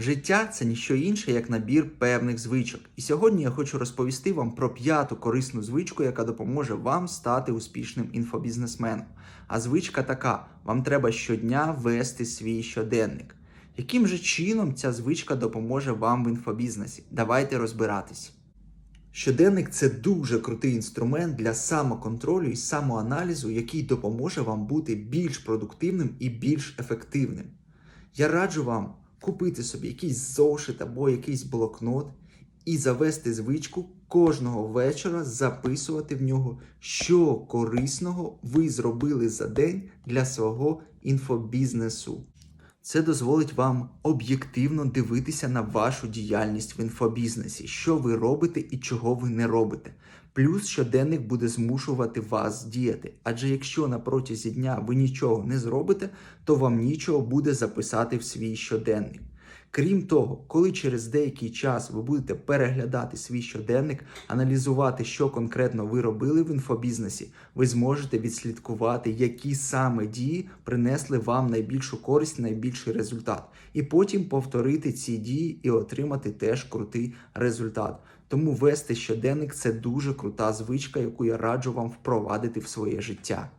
Життя це ніщо інше, як набір певних звичок. І сьогодні я хочу розповісти вам про п'яту корисну звичку, яка допоможе вам стати успішним інфобізнесменом. А звичка така: вам треба щодня вести свій щоденник. Яким же чином ця звичка допоможе вам в інфобізнесі? Давайте розбиратись. Щоденник це дуже крутий інструмент для самоконтролю і самоаналізу, який допоможе вам бути більш продуктивним і більш ефективним. Я раджу вам купити собі якийсь зошит або якийсь блокнот і завести звичку кожного вечора записувати в нього, що корисного ви зробили за день для свого інфобізнесу. Це дозволить вам об'єктивно дивитися на вашу діяльність в інфобізнесі, що ви робите і чого ви не робите. Плюс щоденник буде змушувати вас діяти. Адже якщо на протязі дня ви нічого не зробите, то вам нічого буде записати в свій щоденник. Крім того, коли через деякий час ви будете переглядати свій щоденник, аналізувати, що конкретно ви робили в інфобізнесі, ви зможете відслідкувати, які саме дії принесли вам найбільшу користь, найбільший результат, і потім повторити ці дії і отримати теж крутий результат. Тому вести щоденник це дуже крута звичка, яку я раджу вам впровадити в своє життя.